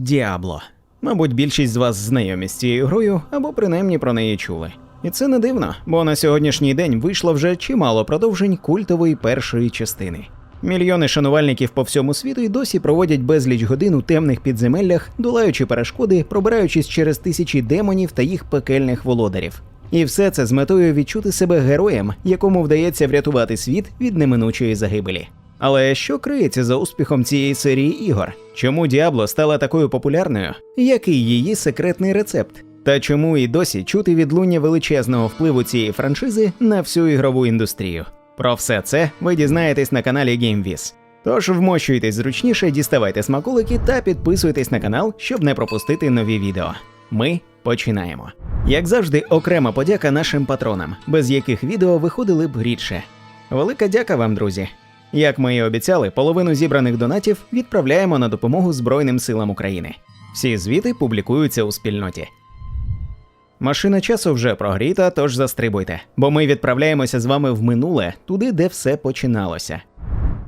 Діабло. Мабуть, більшість з вас знайомі з цією грою або принаймні про неї чули. І це не дивно, бо на сьогоднішній день вийшло вже чимало продовжень культової першої частини. Мільйони шанувальників по всьому світу й досі проводять безліч годин у темних підземеллях, долаючи перешкоди, пробираючись через тисячі демонів та їх пекельних володарів. І все це з метою відчути себе героєм, якому вдається врятувати світ від неминучої загибелі. Але що криється за успіхом цієї серії ігор? Чому Діабло стала такою популярною? Який її секретний рецепт? Та чому і досі чути відлуння величезного впливу цієї франшизи на всю ігрову індустрію? Про все це ви дізнаєтесь на каналі GameViz. Тож вмощуйтесь зручніше, діставайте смаколики та підписуйтесь на канал, щоб не пропустити нові відео. Ми починаємо. Як завжди, окрема подяка нашим патронам, без яких відео виходили б рідше. Велика дяка вам, друзі. Як ми і обіцяли, половину зібраних донатів відправляємо на допомогу Збройним силам України. Всі звіти публікуються у спільноті. Машина часу вже прогріта, тож застрибуйте, бо ми відправляємося з вами в минуле, туди, де все починалося.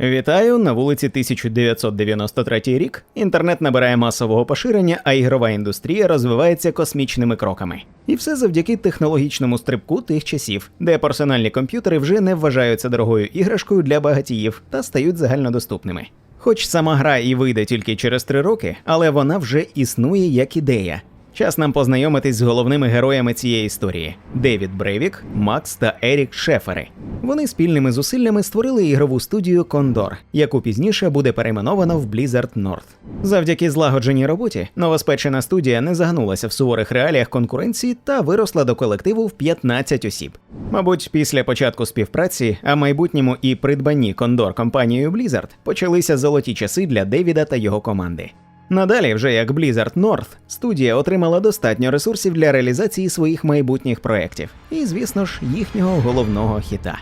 Вітаю на вулиці 1993 рік. Інтернет набирає масового поширення, а ігрова індустрія розвивається космічними кроками. І все завдяки технологічному стрибку тих часів, де персональні комп'ютери вже не вважаються дорогою іграшкою для багатіїв та стають загальнодоступними. Хоч сама гра і вийде тільки через три роки, але вона вже існує як ідея. Час нам познайомитись з головними героями цієї історії: Девід Брейвік, Макс та Ерік Шефери. Вони спільними зусиллями створили ігрову студію Кондор, яку пізніше буде перейменовано в Blizzard North. Завдяки злагодженій роботі новоспечена студія не загнулася в суворих реаліях конкуренції та виросла до колективу в 15 осіб. Мабуть, після початку співпраці, а майбутньому і придбанні Кондор компанією Blizzard почалися золоті часи для Девіда та його команди. Надалі, вже як Blizzard North, студія отримала достатньо ресурсів для реалізації своїх майбутніх проєктів і, звісно ж, їхнього головного хіта.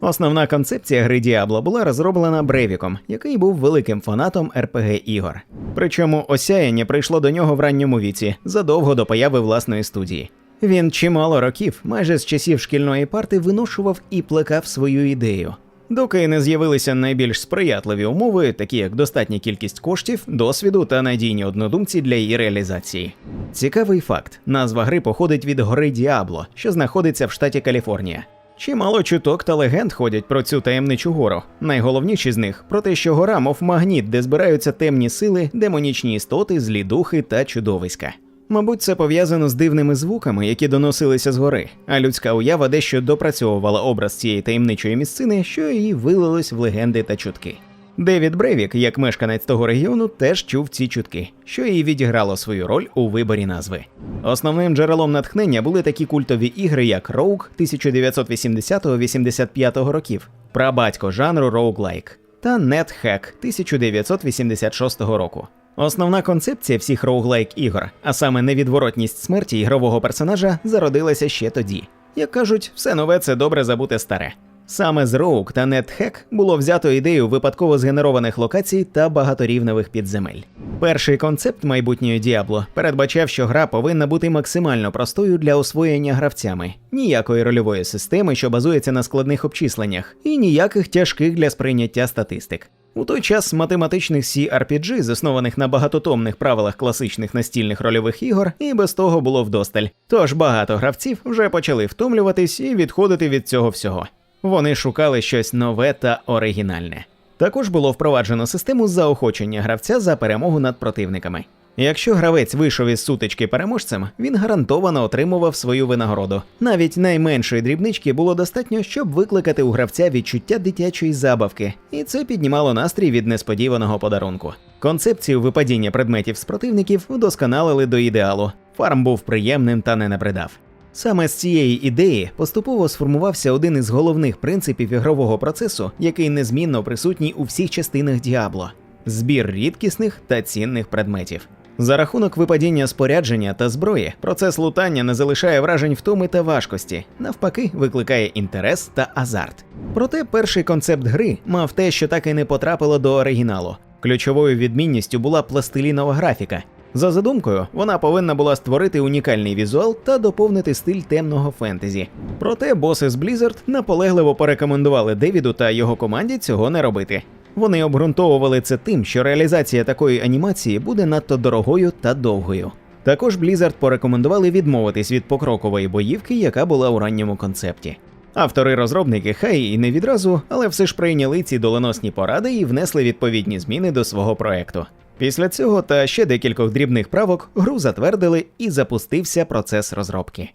Основна концепція гри Діабло була розроблена Брейвіком, який був великим фанатом rpg ігор. Причому осяяння прийшло до нього в ранньому віці, задовго до появи власної студії. Він чимало років, майже з часів шкільної парти, виношував і плекав свою ідею. Доки не з'явилися найбільш сприятливі умови, такі як достатня кількість коштів, досвіду та надійні однодумці для її реалізації. Цікавий факт: назва гри походить від гори Діабло, що знаходиться в штаті Каліфорнія. Чимало чуток та легенд ходять про цю таємничу гору. Найголовніші з них про те, що гора, мов магніт, де збираються темні сили, демонічні істоти, злі духи та чудовиська. Мабуть, це пов'язано з дивними звуками, які доносилися з гори, а людська уява дещо допрацьовувала образ цієї таємничої місцини, що її вилилось в легенди та чутки. Девід Брейвік, як мешканець того регіону, теж чув ці чутки, що і відіграло свою роль у виборі назви. Основним джерелом натхнення були такі культові ігри, як Rogue 1980-85 років, прабатько жанру роуглайк, та NetHack 1986 року. Основна концепція всіх роуглайк ігор, а саме невідворотність смерті ігрового персонажа, зародилася ще тоді. Як кажуть, все нове це добре забуте старе. Саме з Rogue та NetHack було взято ідею випадково згенерованих локацій та багаторівневих підземель. Перший концепт майбутньої Діабло передбачав, що гра повинна бути максимально простою для освоєння гравцями, ніякої рольової системи, що базується на складних обчисленнях, і ніяких тяжких для сприйняття статистик. У той час математичних CRPG, заснованих на багатотомних правилах класичних настільних рольових ігор, і без того було вдосталь. Тож багато гравців вже почали втомлюватись і відходити від цього всього. Вони шукали щось нове та оригінальне. Також було впроваджено систему заохочення гравця за перемогу над противниками. Якщо гравець вийшов із сутички переможцем, він гарантовано отримував свою винагороду. Навіть найменшої дрібнички було достатньо, щоб викликати у гравця відчуття дитячої забавки, і це піднімало настрій від несподіваного подарунку. Концепцію випадіння предметів з противників вдосконалили до ідеалу. Фарм був приємним та не набридав. Саме з цієї ідеї поступово сформувався один із головних принципів ігрового процесу, який незмінно присутній у всіх частинах Діабло збір рідкісних та цінних предметів. За рахунок випадіння спорядження та зброї, процес лутання не залишає вражень втоми та важкості, навпаки, викликає інтерес та азарт. Проте перший концепт гри мав те, що так і не потрапило до оригіналу. Ключовою відмінністю була пластилінова графіка. За задумкою, вона повинна була створити унікальний візуал та доповнити стиль темного фентезі. Проте боси з Blizzard наполегливо порекомендували Девіду та його команді цього не робити. Вони обґрунтовували це тим, що реалізація такої анімації буде надто дорогою та довгою. Також Blizzard порекомендували відмовитись від покрокової боївки, яка була у ранньому концепті. Автори-розробники хай і не відразу, але все ж прийняли ці доленосні поради і внесли відповідні зміни до свого проекту. Після цього та ще декількох дрібних правок гру затвердили і запустився процес розробки.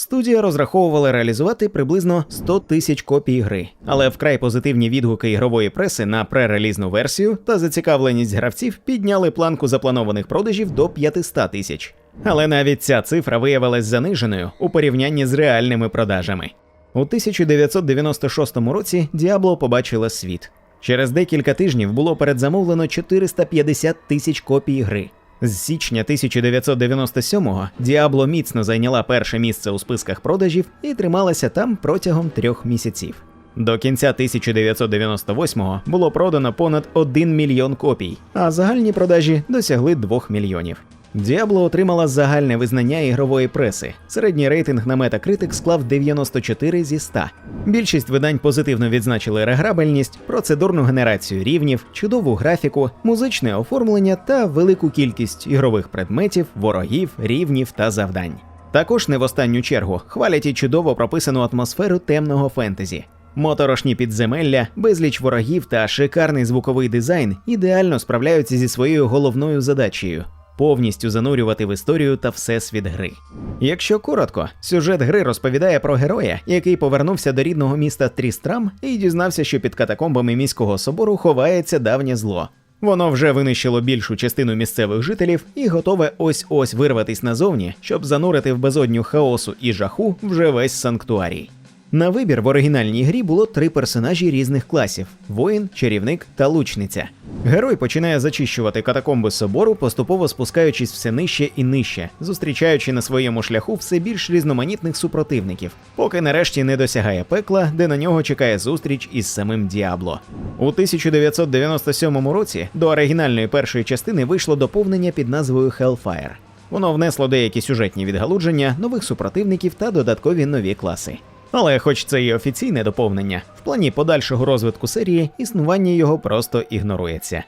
Студія розраховувала реалізувати приблизно 100 тисяч копій гри, але вкрай позитивні відгуки ігрової преси на пререлізну версію та зацікавленість гравців підняли планку запланованих продажів до 500 тисяч. Але навіть ця цифра виявилась заниженою у порівнянні з реальними продажами. У 1996 році Діабло побачила світ. Через декілька тижнів було передзамовлено 450 тисяч копій гри. З січня 1997-го Діабло міцно зайняла перше місце у списках продажів і трималася там протягом трьох місяців. До кінця 1998-го було продано понад 1 мільйон копій, а загальні продажі досягли 2 мільйонів. Діабло отримала загальне визнання ігрової преси. Середній рейтинг на Metacritic склав 94 зі 100. Більшість видань позитивно відзначили реграбельність, процедурну генерацію рівнів, чудову графіку, музичне оформлення та велику кількість ігрових предметів, ворогів, рівнів та завдань. Також не в останню чергу хвалять і чудово прописану атмосферу темного фентезі. Моторошні підземелля, безліч ворогів та шикарний звуковий дизайн ідеально справляються зі своєю головною задачею повністю занурювати в історію та всесвіт гри. Якщо коротко, сюжет гри розповідає про героя, який повернувся до рідного міста Трістрам і дізнався, що під катакомбами міського собору ховається давнє зло. Воно вже винищило більшу частину місцевих жителів і готове ось ось вирватись назовні, щоб занурити в безодню хаосу і жаху вже весь санктуарій. На вибір в оригінальній грі було три персонажі різних класів: воїн, чарівник та лучниця. Герой починає зачищувати катакомби собору, поступово спускаючись все нижче і нижче, зустрічаючи на своєму шляху все більш різноманітних супротивників, поки нарешті не досягає пекла, де на нього чекає зустріч із самим Діабло. У 1997 році до оригінальної першої частини вийшло доповнення під назвою Hellfire. Воно внесло деякі сюжетні відгалудження, нових супротивників та додаткові нові класи. Але, хоч це і офіційне доповнення, в плані подальшого розвитку серії існування його просто ігнорується.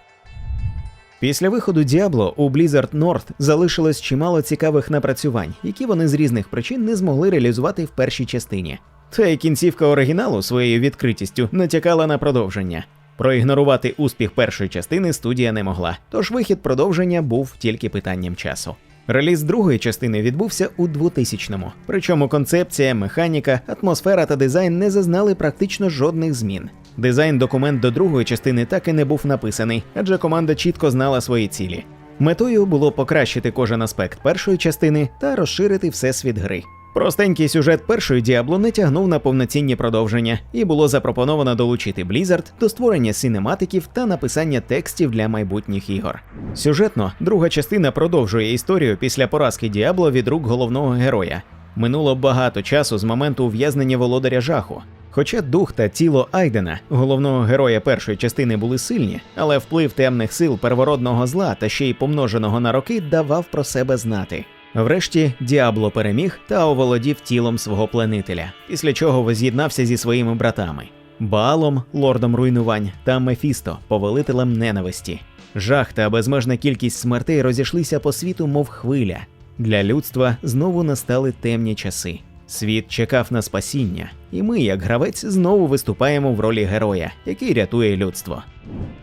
Після виходу Diablo у Blizzard North залишилось чимало цікавих напрацювань, які вони з різних причин не змогли реалізувати в першій частині. Та й кінцівка оригіналу своєю відкритістю натякала на продовження. Проігнорувати успіх першої частини студія не могла, тож вихід продовження був тільки питанням часу. Реліз другої частини відбувся у 2000-му, причому концепція, механіка, атмосфера та дизайн не зазнали практично жодних змін. Дизайн документ до другої частини так і не був написаний, адже команда чітко знала свої цілі. Метою було покращити кожен аспект першої частини та розширити всесвіт гри. Простенький сюжет першої Діабло не тягнув на повноцінні продовження, і було запропоновано долучити Blizzard до створення синематиків та написання текстів для майбутніх ігор. Сюжетно, друга частина продовжує історію після поразки Діабло від рук головного героя. Минуло багато часу з моменту ув'язнення володаря жаху. Хоча дух та тіло Айдена, головного героя першої частини, були сильні, але вплив темних сил первородного зла та ще й помноженого на роки давав про себе знати. Врешті Діабло переміг та оволодів тілом свого пленителя, після чого воз'єднався зі своїми братами Баалом, лордом руйнувань, та Мефісто, повелителем ненависті. Жах та безмежна кількість смертей розійшлися по світу, мов хвиля. Для людства знову настали темні часи. Світ чекав на спасіння, і ми, як гравець, знову виступаємо в ролі героя, який рятує людство.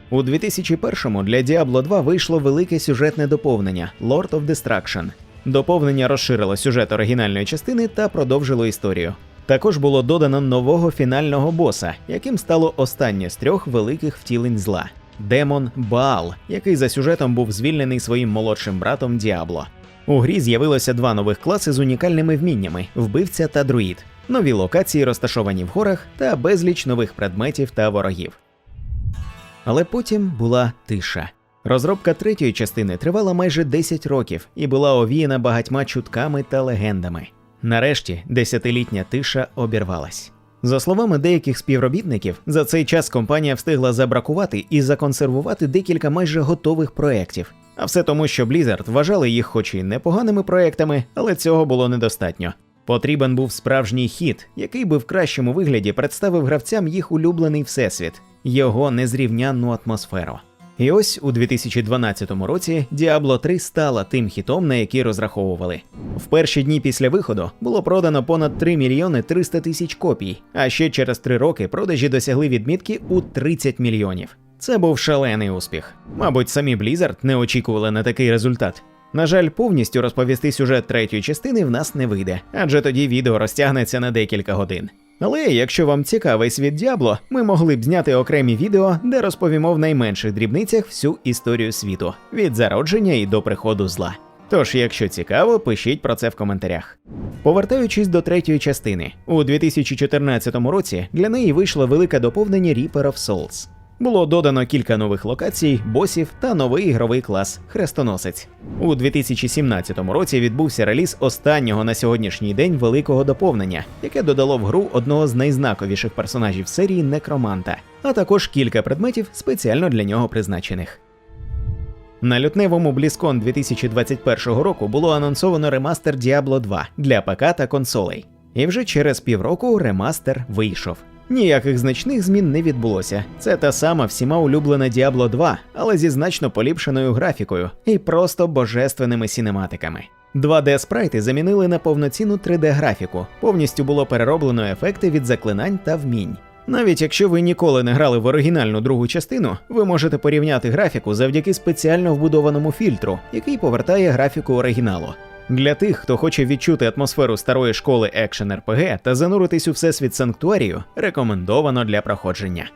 У 2001-му для Diablo 2 вийшло велике сюжетне доповнення Lord of Destruction, Доповнення розширило сюжет оригінальної частини та продовжило історію. Також було додано нового фінального боса, яким стало останнє з трьох великих втілень зла демон Баал, який за сюжетом був звільнений своїм молодшим братом Діабло. У грі з'явилося два нових класи з унікальними вміннями вбивця та друїд, нові локації, розташовані в горах, та безліч нових предметів та ворогів. Але потім була тиша. Розробка третьої частини тривала майже 10 років і була овіяна багатьма чутками та легендами. Нарешті десятилітня тиша обірвалась. За словами деяких співробітників, за цей час компанія встигла забракувати і законсервувати декілька майже готових проєктів. А все тому, що Blizzard вважали їх, хоч і непоганими проектами, але цього було недостатньо. Потрібен був справжній хід, який би в кращому вигляді представив гравцям їх улюблений всесвіт, його незрівнянну атмосферу. І ось у 2012 році Diablo 3 стала тим хітом, на який розраховували. В перші дні після виходу було продано понад 3 мільйони 300 тисяч копій, а ще через 3 роки продажі досягли відмітки у 30 мільйонів. Це був шалений успіх. Мабуть, самі Blizzard не очікували на такий результат. На жаль, повністю розповісти сюжет третьої частини в нас не вийде, адже тоді відео розтягнеться на декілька годин. Але якщо вам цікавий світ Діабло, ми могли б зняти окремі відео, де розповімо в найменших дрібницях всю історію світу від зародження і до приходу зла. Тож, якщо цікаво, пишіть про це в коментарях. Повертаючись до третьої частини, у 2014 році для неї вийшло велике доповнення Reaper of Souls. Було додано кілька нових локацій, босів та новий ігровий клас Хрестоносець. У 2017 році відбувся реліз останнього на сьогоднішній день великого доповнення, яке додало в гру одного з найзнаковіших персонажів серії Некроманта, а також кілька предметів спеціально для нього призначених. На лютневому BlizzCon 2021 року було анонсовано ремастер Diablo 2 для ПК та консолей. І вже через півроку ремастер вийшов. Ніяких значних змін не відбулося. Це та сама всіма улюблена Diablo 2, але зі значно поліпшеною графікою і просто божественними сінематиками. 2D спрайти замінили на повноцінну 3D графіку, повністю було перероблено ефекти від заклинань та вмінь. Навіть якщо ви ніколи не грали в оригінальну другу частину, ви можете порівняти графіку завдяки спеціально вбудованому фільтру, який повертає графіку оригіналу. Для тих, хто хоче відчути атмосферу старої школи екшен РПГ та зануритись у всесвіт санктуарію, рекомендовано для проходження.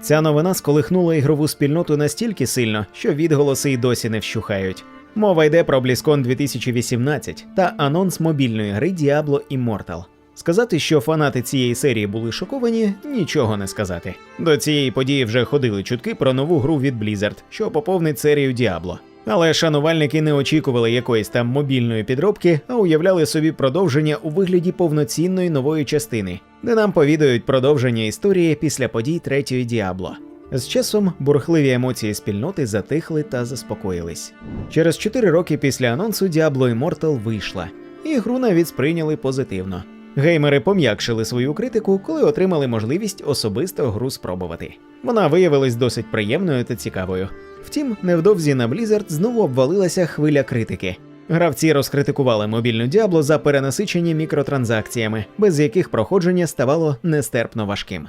Ця новина сколихнула ігрову спільноту настільки сильно, що відголоси й досі не вщухають. Мова йде про BlizzCon 2018 та анонс мобільної гри Diablo Immortal. Сказати, що фанати цієї серії були шоковані, нічого не сказати. До цієї події вже ходили чутки про нову гру від Blizzard, що поповнить серію Diablo. Але шанувальники не очікували якоїсь там мобільної підробки, а уявляли собі продовження у вигляді повноцінної нової частини, де нам повідають продовження історії після подій третьої Діабло. З часом бурхливі емоції спільноти затихли та заспокоїлись. Через 4 роки після анонсу Diablo Immortal вийшла, і гру навіть сприйняли позитивно. Геймери пом'якшили свою критику, коли отримали можливість особисто гру спробувати. Вона виявилась досить приємною та цікавою. Втім, невдовзі на Blizzard знову обвалилася хвиля критики. Гравці розкритикували мобільну Діабло за перенасичені мікротранзакціями, без яких проходження ставало нестерпно важким.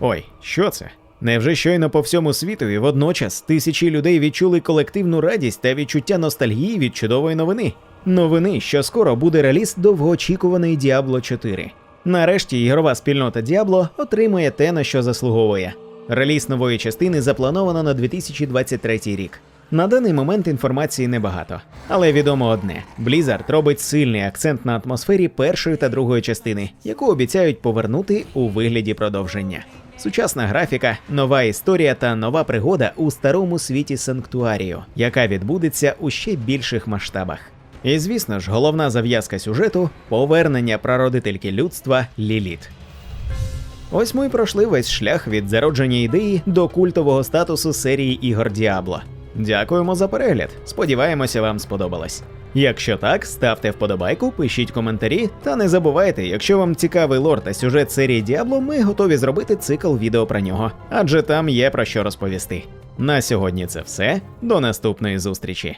Ой, що це? Невже щойно по всьому світу і водночас тисячі людей відчули колективну радість та відчуття ностальгії від чудової новини? Новини, що скоро буде реліз довгоочікуваний Diablo 4. Нарешті ігрова спільнота Diablo отримує те, на що заслуговує. Реліз нової частини заплановано на 2023 рік. На даний момент інформації небагато, але відомо одне: Blizzard робить сильний акцент на атмосфері першої та другої частини, яку обіцяють повернути у вигляді продовження. Сучасна графіка, нова історія та нова пригода у старому світі санктуарію, яка відбудеться у ще більших масштабах. І звісно ж, головна зав'язка сюжету повернення прародительки людства Ліліт. Ось ми й пройшли весь шлях від зародження ідеї до культового статусу серії ігор Діабло. Дякуємо за перегляд. Сподіваємося, вам сподобалось. Якщо так, ставте вподобайку, пишіть коментарі та не забувайте, якщо вам цікавий лор та сюжет серії Діабло, ми готові зробити цикл відео про нього, адже там є про що розповісти. На сьогодні це все. До наступної зустрічі.